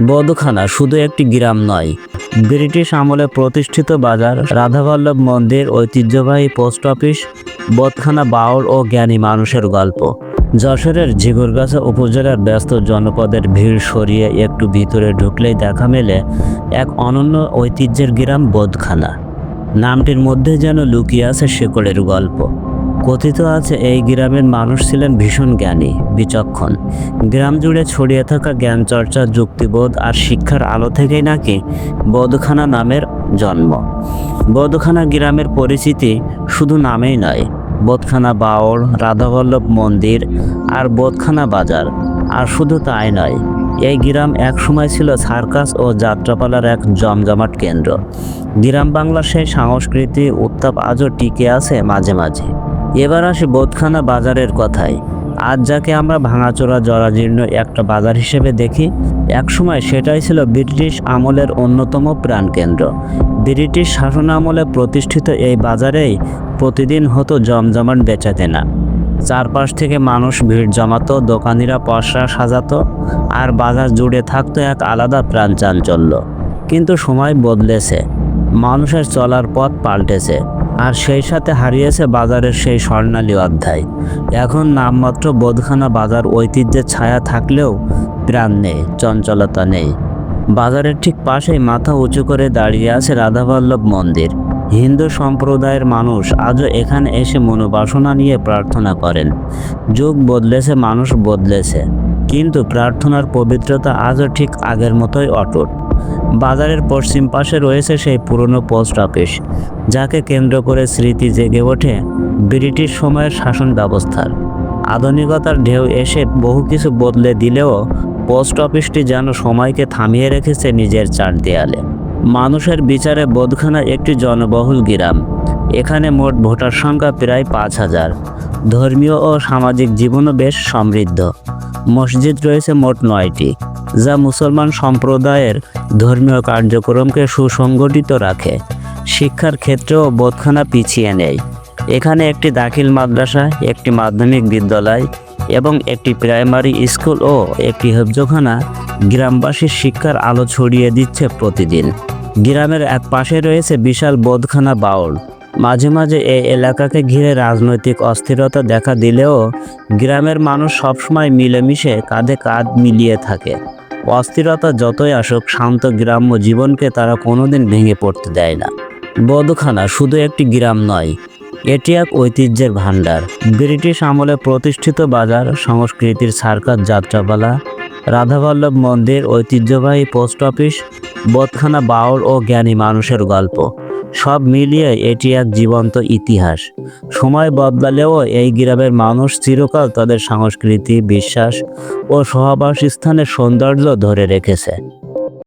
বদখানা শুধু একটি গ্রাম নয়। ব্রিটিশ আমলে প্রতিষ্ঠিত বাজার, রাধাবল্লভ মন্দির, ঐতিহ্যবাহী পোস্ট অফিস, বদখানা বাউল ও জ্ঞানী মানুষের গল্প। যশোরের ঝিগুরগাছা উপজেলার ব্যস্ত জনপদের ভিড় সরিয়ে একটু ভিতরে ঢুকলেই দেখা মেলে এক অনন্য ঐতিহ্যের গ্রাম বোধখানা নামটির মধ্যে যেন লুকিয়ে আছে শেকড়ের গল্প। কথিত আছে, এই গ্রামের মানুষ ছিলেন ভীষণ জ্ঞানী, বিচক্ষণ। গ্রাম জুড়ে ছড়িয়ে থাকা জ্ঞান চর্চা, যুক্তিবোধ আর শিক্ষার আলো থেকেই নাকি বদখানা নামের জন্ম। বদখানা গ্রামের পরিচিতি শুধু নামেই নয় বোধখানা বাওর রাধাবল্লভ মন্দির আর বোধখানা বাজার। আর শুধু তাই নয়, এই গ্রাম একসময় ছিল সার্কাস ও যাত্রাপালার এক জমজমাট কেন্দ্র। গ্রাম বাংলার সেই সংস্কৃতি উত্তাপ আজও টিকে আছে মাঝে মাঝে। এবার আসি বোধখানা বাজারের কথায়। আজ যাকে আমরা ভাঙাচোরা জরাজীর্ণ একটা বাজার হিসেবে দেখি, একসময় সেটাই ছিল ব্রিটিশ আমলের অন্যতম প্রাণকেন্দ্র। ব্রিটিশ শাসন আমলে প্রতিষ্ঠিত এই বাজারেই প্রতিদিন হতো জমজমাট বেচাকেনা। চারপাশ থেকে মানুষ ভিড় জমাতো, দোকানিরা পসরা সাজাতো, আর বাজার জুড়ে থাকতো এক আলাদা প্রাণ চাঞ্চল্য। কিন্তু সময় বদলেছে। মানুষের চলার পথ পাল্টেছে। আর সেই সাথে হারিয়েছে বাজারের সেই স্বর্ণালী অধ্যায়। এখন নামমাত্র বোধখানা বাজার ঐতিহ্যের ছায়া থাকলেও প্রাণ নেই, চঞ্চলতা নেই। বাজারের ঠিক পাশেই মাথা উঁচু করে দাঁড়িয়ে আছে রাধাবল্লভ মন্দির। হিন্দু সম্প্রদায়ের মানুষ আজও এখানে এসে মনোবাসনা নিয়ে প্রার্থনা করেন। যুগ বদলেছে, মানুষ বদলেছে। কিন্তু প্রার্থনার পবিত্রতা আজও ঠিক আগের মতোই অটুট। বাজারের পশ্চিম পাশে রয়েছে সেই পুরনো পোস্ট অফিস, যাকে কেন্দ্র করে স্মৃতি জেগে ওঠে ব্রিটিশ সময়ের শাসন ব্যবস্থার। আধুনিকতার ঢেউ এসে বহু কিছু বদলে দিলেও পোস্ট অফিসটি যেন সময়কে থামিয়ে রেখেছে নিজের চার দেয়ালে। মানুষের বিচারে বোধখানা একটি জনবহুল গ্রাম, এখানে মোট ভোটার সংখ্যা প্রায় পাঁচ হাজার। ধর্মীয় ও সামাজিক জীবনও বেশ সমৃদ্ধ। মসজিদ রয়েছে মোট নয়টি। যা মুসলমান সম্প্রদায়ের ধর্মীয় কার্যক্রমকে সুসংগঠিত রাখে। শিক্ষার ক্ষেত্রেও বোধখানা পিছিয়ে নেই। এখানে একটি দাখিল মাদ্রাসা, একটি মাধ্যমিক বিদ্যালয় এবং একটি প্রাইমারি স্কুল ও একটি হেফজোখানা গ্রামবাসীর শিক্ষার আলো ছড়িয়ে দিচ্ছে প্রতিদিন। গ্রামের এক পাশে রয়েছে বিশাল বোধখানা বাউল। মাঝে মাঝে এই এলাকাকে ঘিরে রাজনৈতিক অস্থিরতা দেখা দিলেও গ্রামের মানুষ সবসময় মিলেমিশে কাঁধে কাঁধ মিলিয়ে থাকে। অস্থিরতা যতই আসুক, শান্ত গ্রাম্য জীবনকে তারা কোনোদিন ভেঙে পড়তে দেয় না। বদখানা শুধু একটি গ্রাম নয়, এটি এক ঐতিহ্যের ভাণ্ডার। ব্রিটিশ আমলে প্রতিষ্ঠিত বাজার, সংস্কৃতির সার্কাস যাত্রাপালা, রাধাবল্লভ মন্দির, ঐতিহ্যবাহী পোস্ট অফিস বোধখানা বাউল ও জ্ঞানী মানুষের গল্প। সব মিলিয়ে এটি এক জীবন্ত ইতিহাস। সময় বদলালেও এই গ্রামের মানুষ চিরকাল তাদের সংস্কৃতি, বিশ্বাস ও সহবাস স্থানের সৌন্দর্য ধরে রেখেছে।